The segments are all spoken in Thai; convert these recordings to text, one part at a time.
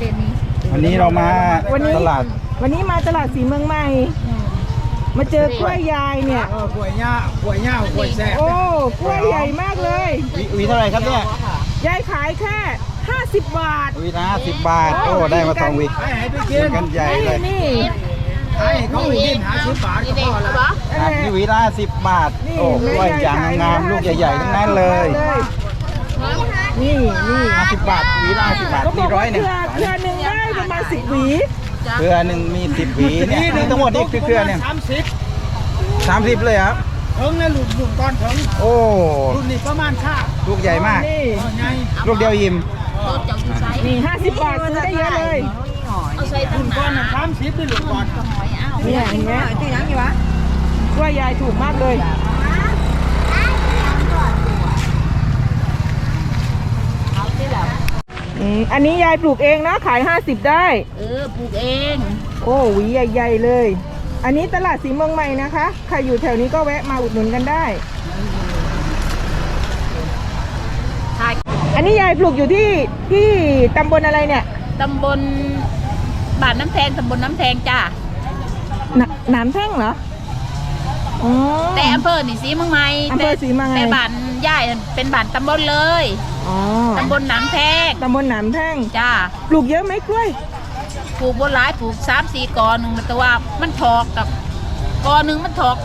เดนนี้ วันนี้เรามาวันนี้ ตลาดวันนี้มาตลาดสีเมืองใหม่ มาเจอกล้วยยายเนี่ย เออกล้วยย่ากล้วยย่ากล้วยแซ่บโอ้กล้วยใหญ่มากเลยหวีหวีเท่าไหร่ครับเนี่ยยายขายแค่ 50 บาทหวีละสิบบาท โอ้ ได้มาสองหวีให้ให้ไปกิกินนกันใหญ่เลยนี่ ให้เขาไปกินหาสิบบาทก็พอแล้วครับนี่หวีละสิบบาทนี่โอ้กล้วยอย่างงามๆลูกใหญ่ๆทั้งนั้นเลย นี่นี่ห้าสิบบาทหวีละสิบบาทก็บนี่อกร้อว่ายหนึ่งเครือเครือหนึ่งได้ประมาณสิบหวีเครือหนึ่งมีสิบหวีเนี่ยนี่ทั้งหมดนี่คือเครือเนี่ยสามสิบสามสิบเลยครับถึงนะลูกลูกตอนถึงโอ้รุ่นนี้ประมาณค่าลูกใหญ่มากนี่เออไงลูกเดียวอิ่มรถจากอยู่ไซนี่50บาทซื้อได้เยอะเลยเอาใส่ถุรุ่งนก้อนน่ะสามสิบนี่ลูกก่อนเนี่ยอย่างเงี้ยกล้วยยายถูกมากเลย อืมอันนี้ยายปลูกเองนะขาย 50 ได้ เออปลูกเองโอ้หวีใหญ่ๆเลย อันนี้ตลาดสีเมืองใหม่นะคะใครอยู่แถวนี้ก็แวะมาอุดหนุนกันได้ ขายอันนี้ยายปลูกอยู่ที่ที่ตำบลอะไรเนี่ยตำบลบ้านน้ำแทงตำบลน้ำแทงจ้าหนหนามแท่งเหรออ๋อ แต่อำเภอนี่สีเมืองใหม่อำเภอศรีเมืองใหม่ แต่บ้านย่ายเป็นบ้านตำบลเลย อ๋อตำบลน้ำแทงตำบลหนามแท่งจ้าปลูกเยอะไหมกล้วย ปลูกบนหลายปลูกสามสี่กอหนึ่งแต่ว่ามันถอกกับกอหนึ่งมันถอก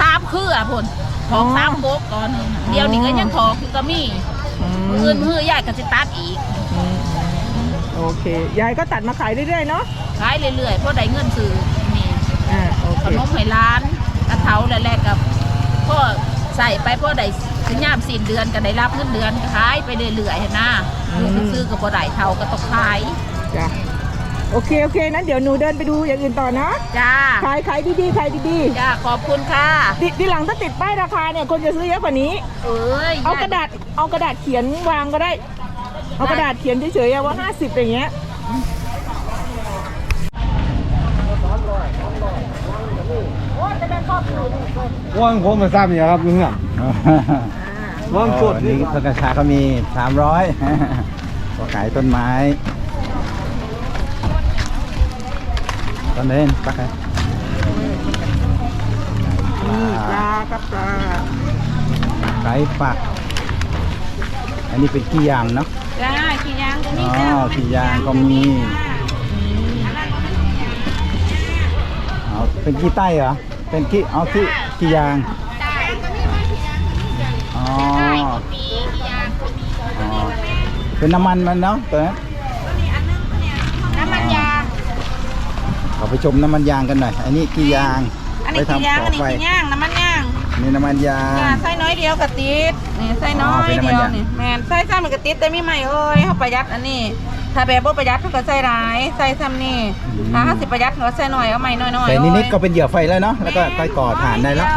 สามเครือพุ่นถอกอ๋อสามโกกกอหนึ่งเดียวนี่ก็ยังถอกคือก็มีอืมมืออื่นมือยายก็จะตัดอีกโอเค ยายก็ตัดมาขายเรื่อยๆเนาะขายเรื่อยๆเพราะได้เงินซื้อนี่อ่าโอขเค นมให้ร้านกระเทาแรกๆกับพ่อใส่ไปพ่อได้ ถึงยามสิ้นเดือนก็ได้รับเงินเดือนก็ขายไปเรื่อยๆหั่นนะอยู่ซื้อๆกับบ่ได้เท่าก็ต้องขายจ้ะโอเคโอเคนั้นเดี๋ยวหนูเดินไปดูอย่างอื่นต่อนะจ้าขายขายดีๆขายดีจ้าขอบคุณค่ะๆติดทีหลังถ้าติดป้ายราคาเนี่ยคนจะซื้อเยอะกว่านี้ เอ้ยเอากระดาษเอากระดาษเขียนวางก็ได้ เอากระดาษเขียนเฉยๆอะว่า50อย่างเงี้ยว่างผมมาทราบเนี่ยครับลุงอะ ว่างสดนี่ต้นกระชาเขามีสามร้อยก็ขายต้นไม้ต้นเล่นปักไงนี่ปลากับปลาไก่ปัก อันนี้เป็นขี้ยางเนาะจ้าขี้ยางก็มีอ๋อจ้าขี้ยางก็มีเอาเป็นขี้ใต้เหรอ เป็นขี้เอาขี้ขี้ยาง เป็นน้ำมันมันเนาะตัวนั้นน้ำมันยาง เราไปชมน้ำมันยางกันหน่อย อันนี้ขี้ยาง อันนี้ไปกี่ย่างทำอันต่อนี้ไปกี่ย่างน้ำมันย่างนี่น้ำมันยางจ้าไส้น้อยเดียวกระติดนี่ไส้น้ออ๋อยเป็นน้ำมันเดียวย่างนี่แมนไส้ซ้ำมันกระติดแต่ไม่ใหม่เอ้ยเขาประหยัดอันนี้ ถ้าแบบบ่ประหยัดเขาก็ใส่ร้ายใส่ซ้ำนี่ถ้าห้าสิบประหยัดเขาก็ใส่หน่อยเอาใหม่น้อยๆแต่นิดๆก็เป็นเหยื่อไฟแล้วเนาะแล้วก็ค่อยก่อถ่านได้แล้ว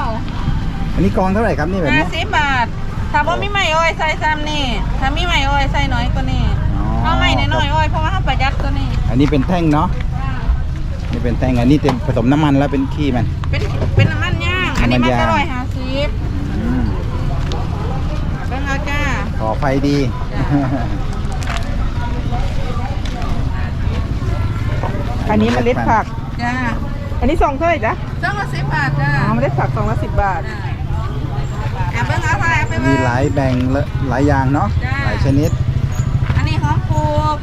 อันนี้กองเท่าไหร่ครับนี่แบบห้านี้สิบบาท ถ้าบ่มีใหม่เอ้ยใส่ซ้ำนี่ถ้ามีใหม่เอ้ยใส่น้อยกว่านี่อ๋อเอาใหม่น้อยๆเอ้ยเพราะว่าเขาประหยัดตัวนี้อันนี้เป็นแท่งเนาะนี่เป็นแท่งอันนี้เต็มผสมน้ำมันแล้วเป็นขี้มัน เป็นเป็นน้ำมันย่างอันนี้มันน้ำมันย่างจะร้อยห้าสิบอืมเบิ่งเอาจ้าก่อไฟดีอันนี้มันเล็ดผักจ้าอันนี้ซองเท่าไหร่จ๊ะจ้องละสิบบาทจ้าอ๋อเมล็ดผักซองละสิบบาทแอบเบิ้งเอาไปเอาไป มีเบิ้งหลายแบ่งและหลายอย่างเนาะจ้า หลายชนิดอันนี้หอมปลูก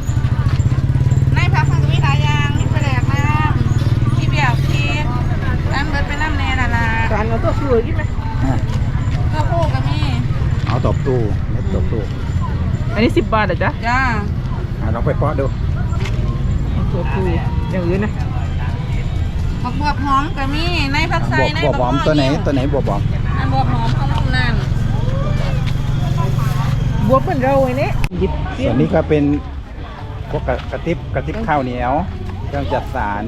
ในผักมันก็มีหลายอย่างมีแปลกน้ำขี้เบี้ยวขี้น้ำเบิดเป็นน้ำแน่น่ะล่ะร้านเราตัวคือกินไหมก็ปลูกก็มีเอาตบตู้เม็ดตบตู้อันนี้สิบบาทเหรอจ๊ะจ้าอะลองไปเพาะดูตัวคืออย่างอื่นนะผักบวบหอมก็มีในผักไส้บวบในบวบหอมตัวไหนบักตัวไหนบวบหอมอันบวบหอมของลูกนั่น บวบเหมือนเราไอ้นี่หยิบส่วนนี้ก็เป็นพวกกระกระติบกระติบข้าวเหนียวเครื่องจัดสาร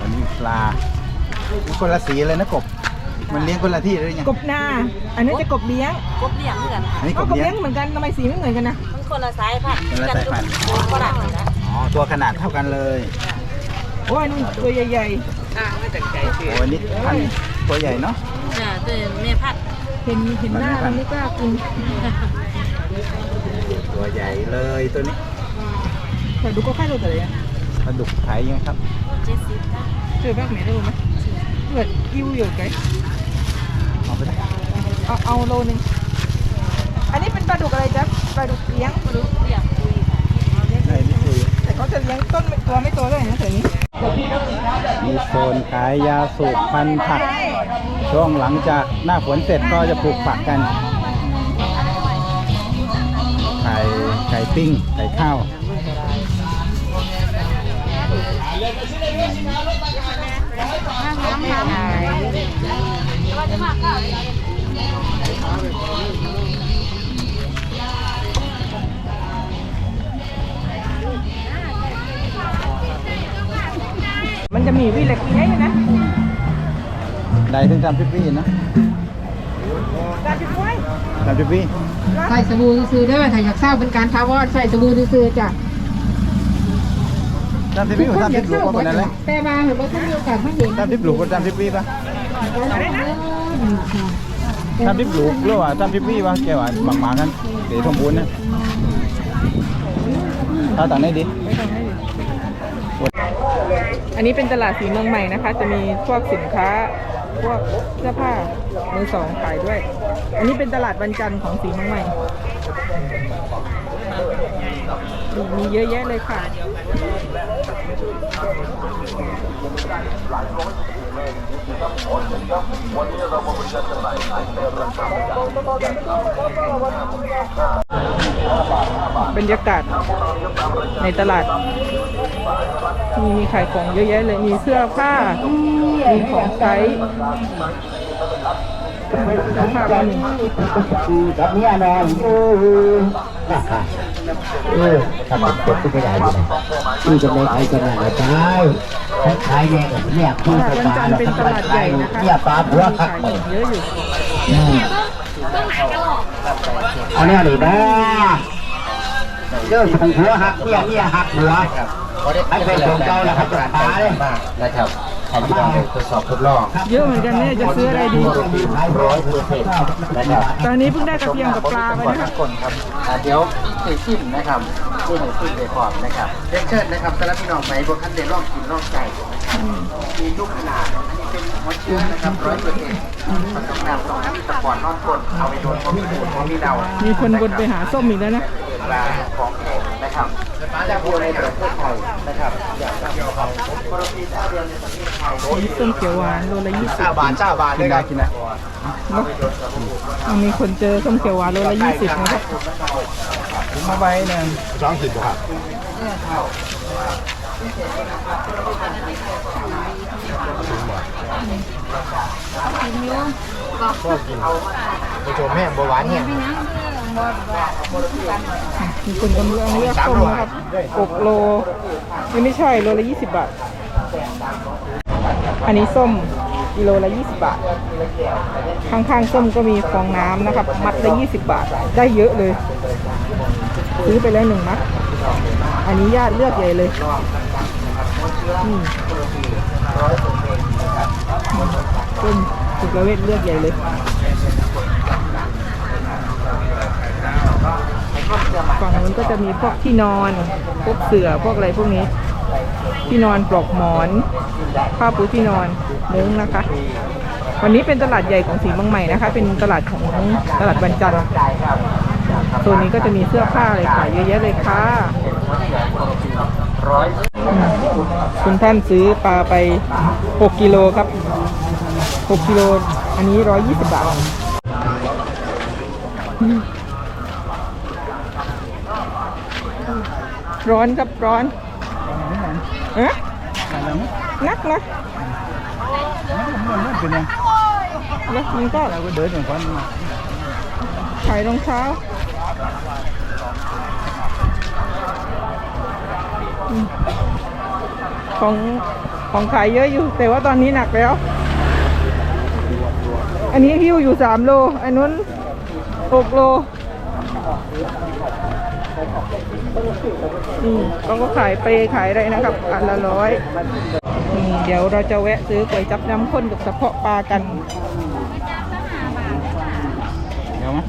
อันนี้ปลาคนละสีเลยนะกบ มันเลี้ยงคนละที่เลยไงกบนาอันนี้จะกบเลี้ยงกบเลี้ยงเหมือนกันอันนี้กก็บกบเลี้ยเลี้ยงงเหมือนกันทำไมสีไม่เหมือนกันนะมันคนละสายพันธุ์คนละสายพันธุ์ฝรั่งนะอ๋อตัวขนาดเท่ากันเลยโอ้ยนู่นตัวใหญ่อ่าไม่แต่ใจโอ้อันนี้พันธุ์ตัวใหญ่เนาะ จ้าตัวแม่พันธุ์ๆเห็นเห็นหน้าเราไม่กล้ากินตัวใหญ่เลยตัวนี้แต่ดูก็ค่ายตัวเลยอะปลาดุกขายยังไงครับเจอแบบไหนได้รู้ไหมเกิดกิ้วอยู่ไกลเอาไปได้เอาเอาโลนึงอันนี้เป็นปลาดุกอะไรจ๊ะปลาดุกเลี้ยงปลาดุกเลี้ยงได้ไม่คุยแต่เขาจะเลี้ยงต้นตัวไม่โตเลยนะเดี๋ยวนี้มีโซนขายยาสูบพันธุ์ผัก ช่วงหลังจากหน้าฝนเสร็จก็จะปลูกผักกันไข่ไก่ปิ้งไก่ข้าวมันจะมีวิเล็กเยอะอยู่นะ ได้ถึงทำพิปี้นะการจะช่วยทำพิปี้ใส่สบู่ซื้อๆเด้อถ้าอยากเศร้าเป็นการทาวอดใส่สบู่ซื้อๆจ้ะทำพิปี้หรือทำพิปลูกก็คนนั้นเลยแต่ว่าเห็นว่าถ้ามีโอกาสมาเห็นทำพิปลูกก็ทำพิปี้ปะทำพิปลูกหรือว่าทำพิปี้ปะแกว่าบางหมากันเดี๋ยวสมบูรณ์นะถ้าต่างได้ดีอันนี้เป็นตลาดสีเมืองใหม่นะคะ จะมีพวกสินค้า พวกเสื้อผ้ามือสองขายด้วย อันนี้เป็นตลาดวันจันทร์ของสีเมืองใหม่มีเยอะแยะเลยค่ะ บรรยากาศในตลาด มีขายของเยอะแยะเลยมีเสื้อผ้า มีของใช้เสื้อผ้าก็มีกับเมียนอนเออเออถ้าเป็นเด็กก็ไม่ได้เลยคือจะไม่ใครจะไหนตายถ้าใครเนี่ยเนี่ยคู่ตลาดไปวันตาจันทแล้ร์วเป็นตลาดใหญ่เนี่ยปลาหัวมีคักขายหมดองเยอะอยู่อืมเอาเนี่ยหรือบ้า เรื่องของหัวหักเนี่ยเนี่ยหักหัวให้เป็นของเจ้าแล้วครับจะตายเลยนะครับทำที่เราทดสอบทดลองเยอะเหมือนกันเนี่ยจะซื้ออะไรดีร้อยเปอร์เซ็นต์นะครับตอนนี้เพิ่งได้กระเทียมกับปลาไปนะคะคนครับอ่าเดี๋ยวตีชิมนะครับที่ไหนชิมเลยก่อนนะครับเรียนเชิญนะครับสำหรับพี่น้องไหนบนขั้นเดลองกินลองใจนะครับมีลูกขนาดอันนี้เป็นหัวเชื้อนะครับร้อยเปอร์เซ็นต์ผสมน้ำสองน้ำตะกอนนอนกลเอาไปโดนพอมีดูดพอมีเดามีคนบนไปหาส้มอีกแล้วนะป ลาของแข็งนะครับจากบัวในประเทศไทยนะครับอยากจะเอาปรปีเจ้าเดือนในประเทศไทยมีส้มเขียวหวานโลละยี่สิบเจ้าบาทเจ้าบาทเลยครับกินนะมีคนเจอส้มเขียวหวานโลละยี่สิบนะครับถุงมาใบหนึ่งสองสิบครับผู้ชมแห้งบหวานแห้ง มีคนกำลังเลือกส้มนะครับอกโลนี่ไม่ใช่โลละยี่สิบบาท อันนี้ส้มกิโลละยี่สิบบาท ข้างๆส้มก็มีฟองน้ำนะครับ มัดละยี่สิบบาท ได้เยอะเลย ซื้อไปแล้วหนึ่งมัด อันนี้ญาติเลือกใหญ่เลยอืมส้มสุกระเวทเลือกใหญ่เลย ฝั่งนู้นก็จะมีพวกที่นอน พวกเสื่อพวกอะไรพวกนี้ ที่นอนปลอกหมอนผ้าปูที่นอนมุ้งนะคะ วันนี้เป็นตลาดใหญ่ของสีเมืองใหม่นะคะ เป็นตลาดของตลาดวันจันทร์โซนนี้ก็จะมีเสื้อผ้าอะไรขายเยอะแยะเลยค่ะคุณท่านซื้อปลาไป 6 กิโลครับ 6 กิโล อันนี้ 120 บาท ร้อนครับร้อนเอ๊ะนักนะมันเป็นยังแล้วมันก็เราก็เดินอย่างคนมาขายรองเท้าอืมของของขายเยอะอยู่ แต่ว่าตอนนี้หนักแล้ว อันนี้หิ้วอยู่สามโล อันนู้นหกโล อืมเขาก็ขายเปรขายอะไรนะครับอันละร้อยนี่เดี๋ยวเราจะแวะซื้อก๋วยจับน้ำข้นกับสะเพาะปลากันเดี๋ยวมั้ย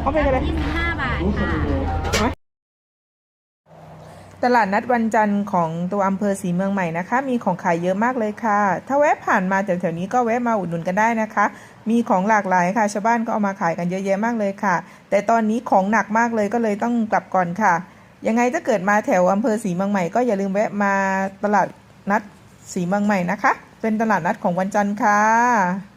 เอาไปกันเลห้าบาทค่ะ ตลาดนัดวันจันทร์ของตัวอำเภอศรีเมืองใหม่นะคะ มีของขายเยอะมากเลยค่ะ ถ้าแวะผ่านมาแถวๆนี้ก็แวะมาอุดหนุนกันได้นะคะ มีของหลากหลายค่ะ ชาวบ้านก็เอามาขายกันเยอะแยะมากเลยค่ะ แต่ตอนนี้ของหนักมากเลยก็เลยต้องกลับก่อนค่ะ ยังไงถ้าเกิดมาแถวอำเภอศรีเมืองใหม่ก็อย่าลืมแวะมาตลาดนัดศรีเมืองใหม่นะคะ เป็นตลาดนัดของวันจันทร์ค่ะ